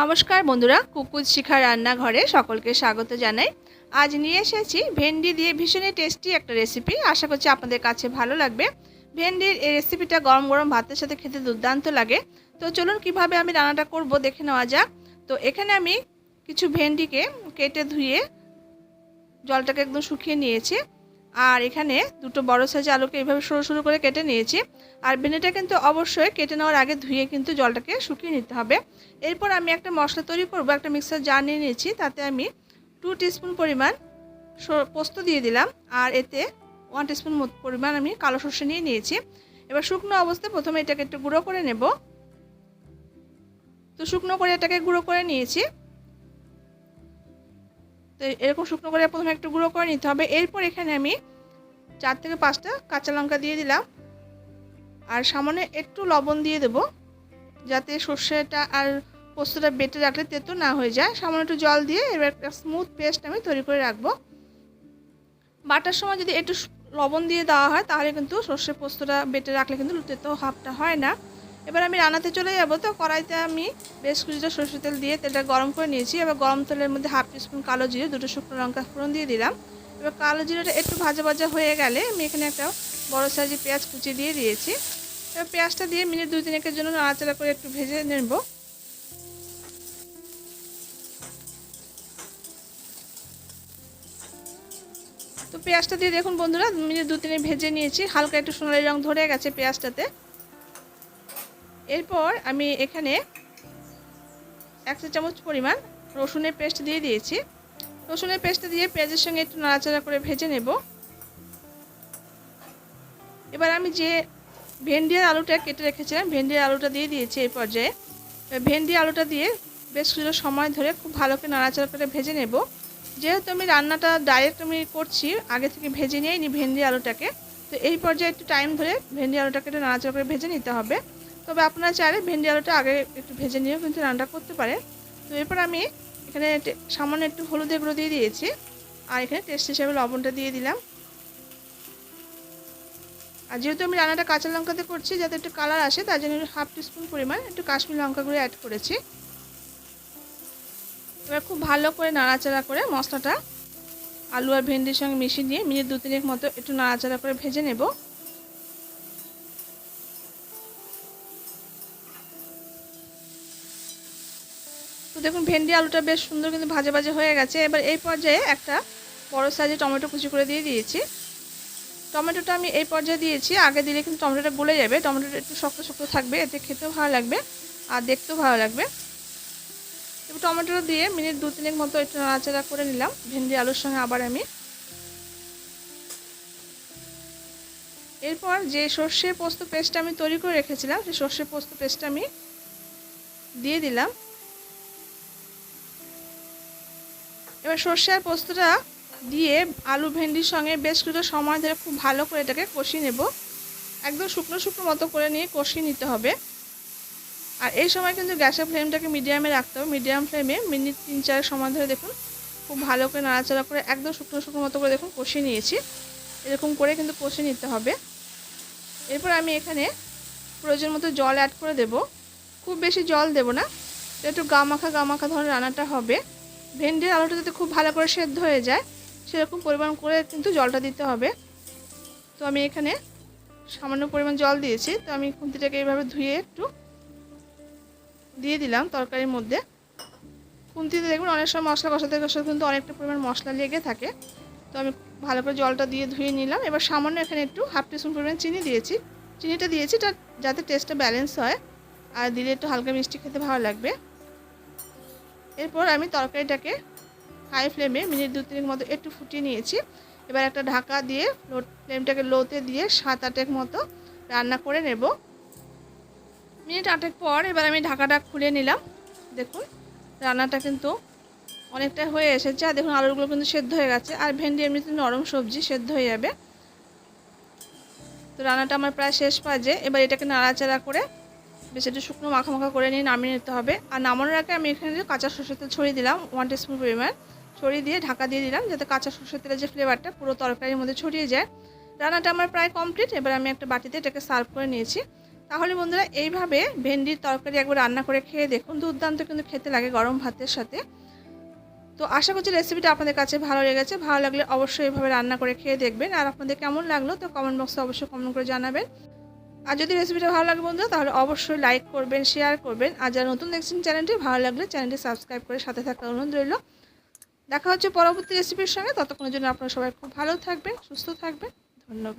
নমস্কার বন্ধুরা, কুকুজ শিখা রান্নাঘরে সকলকে স্বাগত জানাই। আজ নিয়ে এসেছি ভেন্ডি দিয়ে ভীষণই টেস্টি একটা রেসিপি আশা করছি আপনাদের কাছে ভালো লাগবে। ভেন্ডির এই রেসিপিটা গরম গরম ভাতের সাথে খেতে দুর্দান্ত লাগে। তো চলুন কীভাবে আমি রান্নাটা করব দেখে নেওয়া যাক। তো এখানে আমি কিছু ভেন্ডিকে কেটে ধুয়ে জলটাকে একদম শুকিয়ে নিয়েছি। আর এখানে দুটো বড় সাইজ আলুকে এইভাবে সরু সরু করে কেটে নিয়েছি। আর ভেন্ডিটা কিন্তু অবশ্যই কেটে নেওয়ার আগে ধুয়ে কিন্তু জলটাকে শুকিয়ে নিতে হবে। এরপর আমি একটা মশলা তৈরি করব, একটা মিক্সার জার নিয়ে নিয়েছি। তাতে আমি টু টিস্পুন পরিমাণ পোস্ত দিয়ে দিলাম। আর এতে ওয়ান টিস্পুন পরিমাণ আমি কালো সর্ষে নিয়ে নিয়েছি। এবার শুকনো অবস্থায় প্রথমে এটাকে একটু গুঁড়ো করে নেব। তো শুকনো করে এটাকে গুঁড়ো করে নিয়েছি। তো এরকম শুকনো করে প্রথমে একটু গুঁড়ো করে নিতে হবে। এরপর এখানে আমি চার থেকে পাঁচটা কাঁচা লঙ্কা দিয়ে দিলাম। আর সামনে একটু লবণ দিয়ে দেব, যাতে সর্ষেটা আর পোস্তটা বেটে রাখলে তেতো না হয়ে যায়। সামান্য একটু জল দিয়ে এবার একটা স্মুথ পেস্ট আমি তৈরি করে রাখব। বাটার সময় যদি একটু লবণ দিয়ে দেওয়া হয়, তাহলে কিন্তু সর্ষে পোস্তটা বেটে রাখলে কিন্তু তেতো হাফটা হয় না। এবার আমি রান্নাতে চলে যাব। তো কড়াইতে আমি বেশ কিছুটা সরষের তেল দিয়ে তেলটা গরম করে নিয়েছি। এবার গরম তেলের মধ্যে হাফ টিস্পুন কালো জিরে, দুটো শুকনো লঙ্কা ফোড়ন দিয়ে দিলাম। এবার কালো জিরেটা একটু ভাজা ভাজা হয়ে গেলে আমি এখানে একটা বড় সাইজের পেঁয়াজ কুচি দিয়ে দিয়েছি। এবার পেঁয়াজটা দিয়ে মিনিট দুই তিনেকের জন্য নাড়াচাড়া করে একটু ভেজে নেব। তো পেঁয়াজটা দিয়ে দেখুন বন্ধুরা, মিনিট দু তিনে ভেজে নিয়েছি। হালকা একটু সোনালি রং ধরে গেছে পেঁয়াজটাতে। এরপর আমি এখানে এক চা চামচ পরিমাণ রসুনের পেস্ট দিয়ে দিয়েছি। রসুনের পেস্টটা দিয়ে পেঁয়াজের সঙ্গে একটু নাড়াচাড়া করে ভেজে নেব। এবার আমি যে ভেন্ডির আলুটা কেটে রেখেছিলাম, ভেন্ডির আলুটা দিয়ে দিয়েছি এই পর্যায়ে। ভেন্ডি আলুটা দিয়ে বেশ কিছু সময় ধরে খুব ভালো করে নাড়াচাড়া করে ভেজে নেব। যেহেতু আমি রান্নাটা ডাইরেক্ট আমি করছি, আগে থেকে ভেজে নিয়ে নিই ভেন্ডি আলুটাকে, তো এই পর্যায়ে একটু টাইম ধরে ভেন্ডি আলুটাকে একটু নাড়াচাড়া করে ভেজে নিতে হবে। তবে আপনারা চাইলে ভেন্ডি আলুটা আগে একটু ভেজে নিয়েও কিন্তু রান্না করতে পারেন তো এরপর আমি এখানে সামান্য একটু হলুদের গুঁড়ো দিয়ে দিয়েছি। আর এখানে টেস্ট হিসাবে লবণটা দিয়ে দিলাম। আর যেহেতু আমি রান্নাটা কাঁচা লঙ্কাতে করছি, যাতে একটু কালার আসে, তার জন্য হাফ টিস্পুন পরিমাণ একটু কাশ্মীর লঙ্কা গুঁড়ো অ্যাড করেছি। এবার খুব ভালো করে নাড়াচাড়া করে মশলাটা আলু আর ভেন্ডির সঙ্গে মিশিয়ে দিয়ে মিনিট দু তিনেক মতো একটু নাড়াচাড়া করে ভেজে নেব। তো দেখুন, ভেন্ডি আলুটা বেশ সুন্দর কিন্তু ভাজা ভাজা হয়ে গেছে। এবার এই পর্যায়ে একটা বড় সাইজে টমেটো কুচি করে দিয়ে দিয়েছি। টমেটোটা আমি এই পর্যায়ে দিয়েছি। আগে দিলে কিন্তু টমেটোটা গলে যাবে। টমেটোটা একটু শক্ত শক্ত থাকবে। এতে খেতেও ভালো লাগবে আর দেখতেও ভালো লাগবে। এবার টমেটো দিয়ে মিনিট দু তিনেক মতো একটু নাড়াচাড়া করে নিলাম। ভেন্ডি আলুর সঙ্গে আবার আমি। এরপর যে সর্ষে পোস্ত পেস্টটা আমি তৈরি করে রেখেছিলাম, সেই সর্ষে পোস্ত পেস্টটা আমি দিয়ে দিলাম। এবার সর্ষে আর পোস্তটা দিয়ে আলু ভেন্ডির সঙ্গে বেশ কিছু সময় ধরে খুব ভালো করে এটাকে কষিয়ে নেব। একদম শুকনো শুকনো মতো করে নিয়ে কষিয়ে নিতে হবে। আর এই সময় কিন্তু গ্যাসের ফ্লেমটাকে মিডিয়ামে রাখতে হবে। মিডিয়াম ফ্লেমে মিনিট তিন চার সময় ধরে দেখুন খুব ভালো করে নাড়াচাড়া করে একদম শুকনো শুকনো মতো করে দেখুন কষিয়ে নিয়েছি। এরকম করে কিন্তু কষিয়ে নিতে হবে। এরপর আমি এখানে প্রয়োজন মতো জল অ্যাড করে দেব। খুব বেশি জল দেব না। একটু গামাখা গামাখা ধরনের রান্নাটা হবে। ভেন্ডির আলুটা যাতে খুব ভালো করে সেদ্ধ হয়ে যায়, সেরকম পরিমাণ করে কিন্তু জলটা দিতে হবে। তো আমি এখানে সামান্য পরিমাণ জল দিয়েছি। তো আমি খুন্তিটাকে এইভাবে ধুয়ে একটু দিয়ে দিলাম তরকারির মধ্যে। খুন্তিতে দেখুন অনেক সময় মশলা কষাতে কষাতে কিন্তু অনেকটা পরিমাণ মশলা লেগে থাকে। তো আমি ভালো করে জলটা দিয়ে ধুয়ে নিলাম। এবার সামান্য এখানে একটু হাফ টিস্পুন পরিমাণ চিনি দিয়েছি। চিনিটা দিয়েছি যাতে টেস্টটা ব্যালেন্স হয়। আর দিলে একটু হালকা মিষ্টি খেতে ভালো লাগবে। এরপর আমি তরকারিটাকে হাই ফ্লেমে মিনিট দু তিনের মতো একটু ফুটিয়ে নিয়েছি। এবার একটা ঢাকা দিয়ে ফ্লেমটাকে লোতে দিয়ে সাত আটেক মতো রান্না করে নেব। মিনিট আটেক পর এবার আমি ঢাকাটা খুলে নিলাম। দেখুন, রান্নাটা কিন্তু অনেকটাই হয়ে এসেছে। আর দেখুন, আলুগুলো কিন্তু সেদ্ধ হয়ে গেছে। আর ভেন্ডি এমনিতে নরম সবজি, সেদ্ধ হয়ে যাবে। তো রান্নাটা আমার প্রায় শেষ পাজে এবার এটাকে নাড়াচাড়া করে বেশ শুকনো মাখা করে নিয়ে নামিয়ে নিতে হবে। আর নামানোর আগে আমি এখানে কাঁচা সরষের তেল ছড়িয়ে দিলাম ওয়ান টিস্পুন পরিমাণ। ছড়িয়ে দিয়ে ঢাকা দিয়ে দিলাম, যাতে কাঁচা সরষের তেলের যে ফ্লেভারটা পুরো তরকারির মধ্যে ছড়িয়ে যায়। রান্নাটা আমার প্রায় কমপ্লিট এবার আমি একটা বাটিতে এটাকে সার্ভ করে নিয়েছি। তাহলে বন্ধুরা, এইভাবে ভেন্ডির তরকারি একবার রান্না করে খেয়ে দেখুন, দুর্দান্ত কিন্তু খেতে লাগে গরম ভাতের সাথে। তো আশা করছি রেসিপিটা আপনাদের কাছে ভালো লেগেছে। ভালো লাগলে অবশ্যই এভাবে রান্না করে খেয়ে দেখবেন। আর আপনাদের কেমন লাগল তো কমেন্ট বক্সে অবশ্যই কমেন্ট করে জানাবেন। আর যদি রেসিপিটা ভালো লাগে বন্ধুরা, তাহলে অবশ্যই লাইক করবেন শেয়ার করবেন। আর যারা নতুন দেখছেন চ্যানেলটি ভালো লাগলে চ্যানেলটি সাবস্ক্রাইব করে সাথে থাকার অনুরোধ রইল। দেখা হচ্ছে পরবর্তী রেসিপির সঙ্গে। ততক্ষণের জন্য আপনারা সবাই খুব ভালো থাকবেন, সুস্থ থাকবেন। ধন্যবাদ।